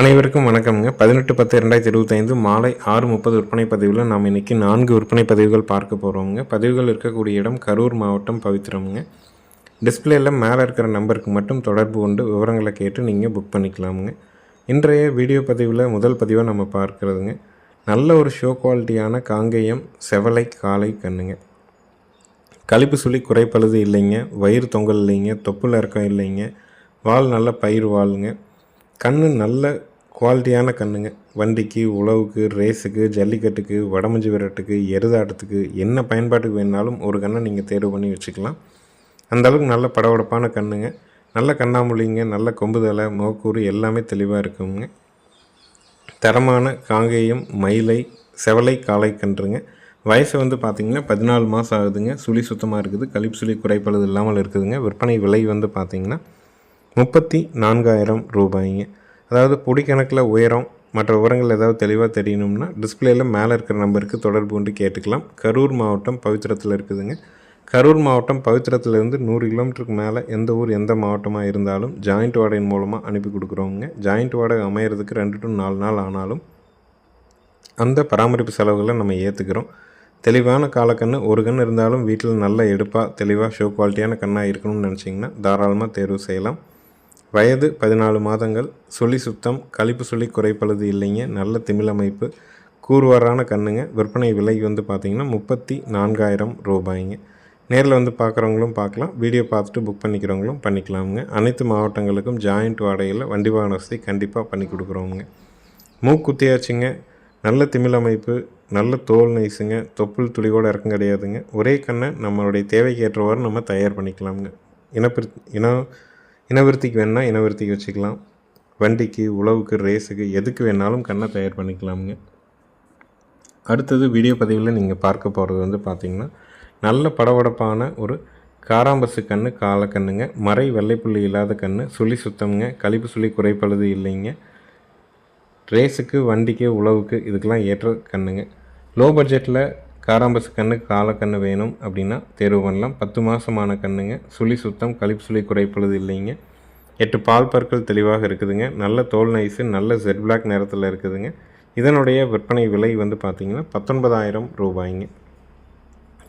அனைவருக்கும் வணக்கம்ங்க. பதினெட்டு பத்து ரெண்டாயிரத்தி இருபத்தைந்து மாலை ஆறு முப்பது விற்பனை பதிவில் நாம் இன்றைக்கி நான்கு விற்பனை பதிவுகள் பார்க்க போகிறோங்க பதிவுகள் இருக்கக்கூடிய இடம் கரூர் மாவட்டம் பவித்திரம்ங்க. டிஸ்பிளேயில் மேலே இருக்கிற நம்பருக்கு மட்டும் தொடர்பு கொண்டு விவரங்களை கேட்டு நீங்கள் புக் பண்ணிக்கலாமுங்க. இன்றைய வீடியோ பதிவில் முதல் பதிவாக நம்ம பார்க்குறதுங்க. நல்ல ஒரு ஷோ குவாலிட்டியான காங்கேயம் செவலை காளை கண்ணுங்க. கழிப்பு சுழி குறைப்பழுது இல்லைங்க. வயிறு தொங்கல் இல்லைங்க. தொப்புள் இறக்கம் இல்லைங்க. வால் நல்ல பயிர் வாளுங்க கண்ணு நல்ல குவாலிட்டியான கண்ணுங்க. வண்டிக்கு உழவுக்கு ரேஸுக்கு ஜல்லிக்கட்டுக்கு வடமஞ்சு விரட்டுக்கு எருதாட்டத்துக்கு என்ன பயன்பாட்டுக்கு வேணாலும் ஒரு கண்ணை நீங்கள் தேர்வு பண்ணி வச்சுக்கலாம். அந்த அளவுக்கு நல்ல படபடப்பான கண்ணுங்க. நல்ல கண்ணாமூலிங்க நல்ல கொம்புதலை முகக்கூறு எல்லாமே தெளிவாக இருக்குங்க. தரமான காங்கேயம் மயிலை செவலை காளை கன்றுங்க. வயசு வந்து பார்த்திங்கன்னா பதினாலு மாதம் ஆகுதுங்க. சுழி சுத்தமாக இருக்குது. கழிப்பு சுழி குறைப்பழுது இல்லாமல் இருக்குதுங்க. விற்பனை விலை வந்து பார்த்திங்கன்னா முப்பத்தி நான்காயிரம் ரூபாய்ங்க. அதாவது பொடி கணக்கில் உயரம் மற்ற விவரங்கள் ஏதாவது தெளிவாக தெரியணும்னா டிஸ்பிளேயில் மேலே இருக்கிற நம்பருக்கு தொடர்பு கொண்டு கேட்டுக்கலாம். கரூர் மாவட்டம் பவித்திரத்தில் இருக்குதுங்க. கரூர் மாவட்டம் பவித்திரத்துலேருந்து நூறு கிலோமீட்டருக்கு மேலே எந்த ஊர் எந்த மாவட்டமாக இருந்தாலும் ஜாயிண்ட் வாடகையின் மூலமாக அனுப்பி கொடுக்குறோங்க ஜாயிண்ட் வாடகை அமையிறதுக்கு ரெண்டு டு நாலு நாள் ஆனாலும் அந்த பராமரிப்பு செலவுகளை நம்ம ஏற்றுக்கிறோம் தெளிவான காலக்கண்ணு ஒரு கண் இருந்தாலும் வீட்டில் நல்ல எடுப்பாக தெளிவாக ஷோ குவாலிட்டியான கண்ணாக இருக்கணும்னு நினச்சிங்கன்னா தாராளமாக தேர்வு செய்யலாம். வயது பதினாலு மாதங்கள் சொல்லி சுத்தம் கழிப்பு சொல்லி குறைப்பழுது இல்லைங்க. நல்ல திமிழமைப்பு கூறுவாரான கண்ணுங்க. விற்பனை விலை வந்து பார்த்திங்கன்னா முப்பத்தி நான்காயிரம் ரூபாய்ங்க. நேரில் வந்து பார்க்குறவங்களும் பார்க்கலாம். வீடியோ பார்த்துட்டு புக் பண்ணிக்கிறவங்களும் பண்ணிக்கலாமுங்க. அனைத்து மாவட்டங்களுக்கும் ஜாயிண்ட் வாடகையில் வண்டி வாகன வசதி கண்டிப்பாக பண்ணி கொடுக்குறோங்க மூக்குத்தியாச்சுங்க. நல்ல திமிழமைப்பு நல்ல தோல் நைஸுங்க. தொப்புள் துளியோடு இறக்கம் கிடையாதுங்க. ஒரே கண்ணை நம்மளுடைய தேவைக்கு ஏற்றவாறு நம்ம தயார் பண்ணிக்கலாமுங்க. இனப்பிரி இனம் இனவிருத்திக்கு வேணால் இனவிருத்திக்கு வச்சுக்கலாம். வண்டிக்கு உழவுக்கு ரேஸுக்கு எதுக்கு வேணாலும் கண்ணை தயார் பண்ணிக்கலாமுங்க. அடுத்தது வீடியோ பதிவில் நீங்கள் பார்க்க போகிறது வந்து பார்த்திங்கன்னா நல்ல படபடப்பான ஒரு காராம்பசு கன்று காலக்கண்ணுங்க மறை வெள்ளைப்புள்ளி இல்லாத கன்று சுழி சுத்தம்ங்க. கழிப்பு சுழி குறைப்பழுது இல்லைங்க. ரேஸுக்கு வண்டிக்கு உழவுக்கு இதுக்கெல்லாம் ஏற்ற கண்ணுங்க. லோ பட்ஜெட்டில் காராம்பசு கன்று கண்ணு வேணும் அப்படின்னா தேர்வு பண்ணலாம். பத்து மாதமான கண்ணுங்க. சுழி சுத்தம் கழிப்பு சுழி குறைப்பழுது இல்லைங்க. எட்டு பால் பற்கள் தெளிவாக இருக்குதுங்க. நல்ல தோல் நைஸு நல்ல ஜெட் பிளாக் நேரத்தில் இருக்குதுங்க. இதனுடைய விற்பனை விலை வந்து பார்த்திங்கன்னா பத்தொன்பதாயிரம் ரூபாய்ங்க.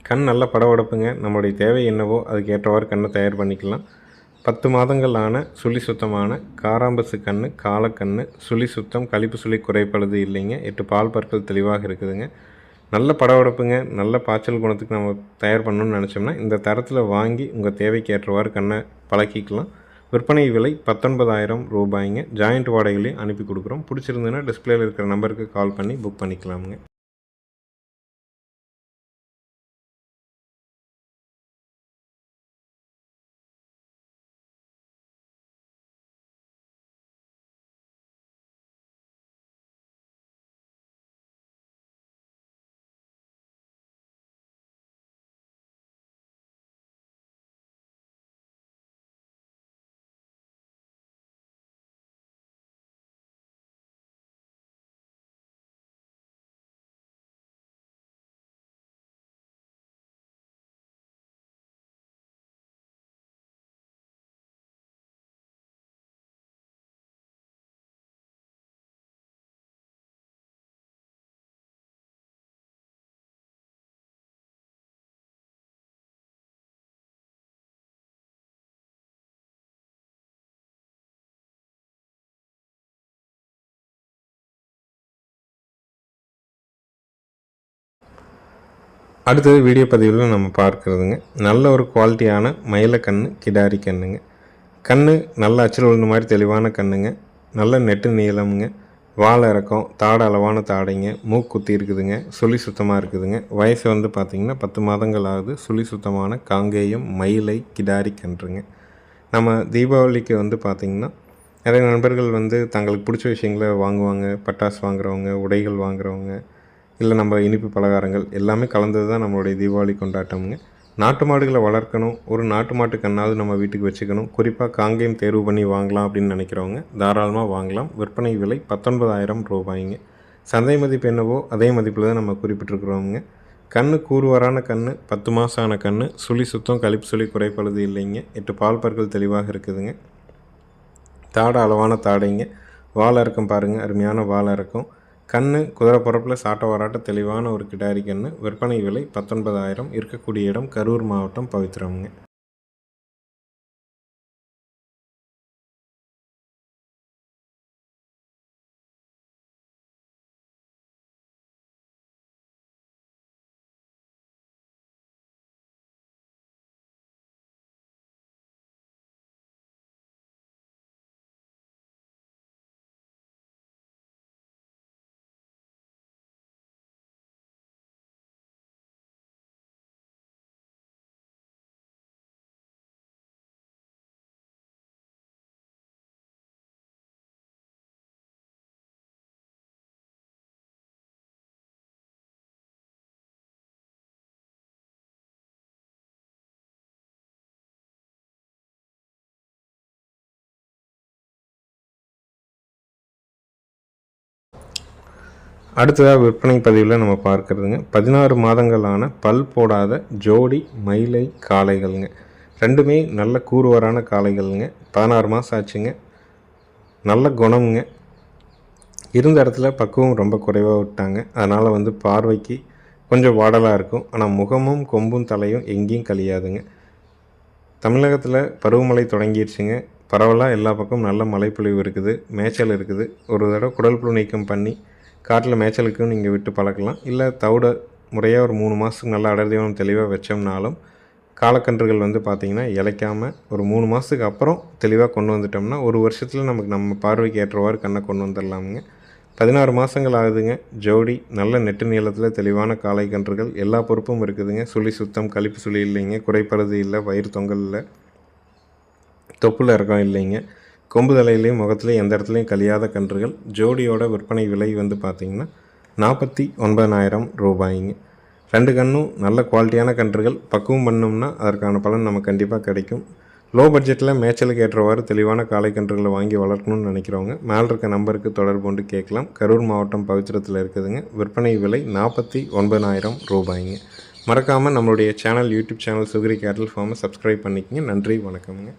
கண் நல்ல படவடப்புங்க நம்மளுடைய தேவை என்னவோ அதுக்கு ஏற்றவாறு கண்ணை தயார் பண்ணிக்கலாம். பத்து மாதங்கள் ஆன சுழி சுத்தமான காராம்பசு கன்று காலக்கண் சுழி சுத்தம் கழிப்பு சுழி குறைப்படுது இல்லைங்க. எட்டு பால் பற்கள் தெளிவாக இருக்குதுங்க. நல்ல படவடப்புங்க நல்ல பாய்ச்சல் குணத்துக்கு நம்ம தயார் பண்ணணும்னு நினச்சோம்னா இந்த தரத்தில் வாங்கி உங்கள் தேவைக்கு ஏற்றவாறு கண்ணை பழக்கிக்கலாம். விற்பனை விலை பத்தொன்பதாயிரம் ரூபாய்ங்க. ஜாயிண்ட் வாடகையிலேயே அனுப்பி கொடுக்குறோம். பிடிச்சிருந்ததுன்னா டிஸ்பிளேயில் இருக்கிற நம்பருக்கு கால் பண்ணி புக் பண்ணிக்கலாமுங்க. அடுத்தது வீடியோ பதிவில் நம்ம பார்க்குறதுங்க. நல்ல ஒரு குவாலிட்டியான மயிலக்கண்ணு கிடாரி கண்ணுங்க. கண்ணு நல்ல அச்சில் உள்ள மாதிரி தெளிவான கண்ணுங்க. நல்ல நெட்டு நீளமுங்க. வாழை இறக்கம் தாடை அளவான தாடைங்க. மூக்குத்தி இருக்குதுங்க. சுழி சுத்தமாக இருக்குதுங்க. வயசு வந்து பார்த்திங்கன்னா பத்து மாதங்கள் ஆகுது. சுழி சுத்தமான காங்கேயம் மயிலை கிடாரி கன்றுங்க. நம்ம தீபாவளிக்கு வந்து பார்த்திங்கன்னா நிறைய நண்பர்கள் வந்து தங்களுக்கு பிடிச்ச விஷயங்களை வாங்குவாங்க. பட்டாசு வாங்குறவங்க உடைகள் வாங்குறவங்க. இல்லை நம்ம இனிப்பு பலகாரங்கள் எல்லாமே கலந்தது தான் நம்மளுடைய தீபாவளி கொண்டாட்டம்ங்க. நாட்டு மாடுகளை வளர்க்கணும் ஒரு நாட்டு மாட்டு கண்ணாவது நம்ம வீட்டுக்கு வச்சுக்கணும். குறிப்பாக காங்கேயம் தேர்வு பண்ணி வாங்கலாம் அப்படின்னு நினைக்கிறவங்க தாராளமாக வாங்கலாம். விற்பனை விலை பத்தொன்பதாயிரம் ரூபாய்ங்க. சந்தை மதிப்பு என்னவோ அதே மதிப்பில் தான் நம்ம குறிப்பிட்டிருக்கிறோங்க கண்ணு கூறுவரான கண் பத்து மாதம் ஆன கண் சுழி சுத்தம் கழிப்பு சுழி குறைப்பழுது இல்லைங்க. எட்டு பால் பற்கள் தெளிவாக இருக்குதுங்க. தாடை அளவான தாடைங்க. வாழை இறக்கம் பாருங்கள் அருமையான வாழை இறக்கம் கண்ணு குதிரை பிறப்பில் சாட்ட வராட்ட தெளிவான ஒரு கிடாரி கன்று விற்பனை விலை பத்தொன்பதாயிரம் இருக்கக்கூடிய இடம் கரூர் மாவட்டம் பவித்திரம்ங்க அடுத்ததாக விற்பனை பதிவில் நம்ம பார்க்குறதுங்க. பதினாறு மாதங்களான பல் போடாத ஜோடி மயிலை காளைகள்ங்க. ரெண்டுமே நல்ல கூறுவரான காளைகள்ங்க. பதினாறு மாதம் ஆச்சுங்க. நல்ல குணம்ங்க. இருந்த இடத்துல பக்குவம் ரொம்ப குறைவாக விட்டாங்க. அதனால் வந்து பார்வைக்கு கொஞ்சம் வாடலாக இருக்கும். ஆனால் முகமும் கொம்பும் தலையும் எங்கேயும் கழியாதுங்க. தமிழகத்தில் பருவமழை தொடங்கிடுச்சுங்க பரவலாக எல்லா பக்கமும் நல்ல மழைப்பொழிவு இருக்குது. மேய்ச்சல் இருக்குது. ஒரு தடவை குடல் புழு நீக்கம் பண்ணி காட்டில் மேய்ச்சலுக்கும் நீங்கள் விட்டு பழக்கலாம். இல்லை தவிட முறையாக ஒரு மூணு மாதத்துக்கு நல்லா அடர்த்தியான தெளிவாக வச்சோம்னாலும் காலக்கன்றுகள் வந்து பார்த்திங்கன்னா இழைக்காமல் ஒரு மூணு மாதத்துக்கு அப்புறம் தெளிவாக கொண்டு வந்துட்டோம்னா ஒரு வருஷத்தில் நமக்கு நம்ம பார்வைக்கு ஏற்றவாறு கண்ணை கொண்டு வந்துடலாமுங்க. பதினாறு மாதங்கள் ஆகுதுங்க. ஜோடி நல்ல நெட்டு நீளத்தில் தெளிவான காளை கன்றுகள் எல்லா பொறுப்பும் இருக்குதுங்க. சுழி சுத்தம் கழிப்பு சுழி இல்லைங்க. குறைப்பறது இல்லை வயிறு தொங்கல் இல்லை. தொப்புல இறக்கம் இல்லைங்க. கொம்பு தலையிலையும் முகத்துலையும் எந்த இடத்துலையும் கழியாத கன்றுகள். ஜோடியோட விற்பனை விலை வந்து பார்த்திங்கன்னா நாற்பத்தி ஒன்பதாயிரம் ரூபாய்ங்க. ரெண்டு கன்றும் நல்ல குவாலிட்டியான கன்றுகள். பக்குவம் பண்ணோம்னா அதற்கான பலன் நமக்கு கண்டிப்பாக கிடைக்கும். லோ பட்ஜெட்டில் மேய்ச்சலுக்கு ஏற்றவாறு தெளிவான காலை கன்றுகளை வாங்கி வளர்க்கணும்னு நினைக்கிறவங்க மேல் இருக்க நம்பருக்கு தொடர்பு கொண்டு கேட்கலாம். கரூர் மாவட்டம் பவித்திரத்தில் இருக்குதுங்க. விற்பனை விலை நாற்பத்தி ஒன்பதாயிரம் ரூபாய்ங்க. மறக்காமல் நம்மளுடைய சேனல் யூடியூப் சேனல் சுகிரி கேட்டல் ஃபார்மை சப்ஸ்கிரைப் பண்ணிக்கங்க. நன்றி வணக்கம்ங்க.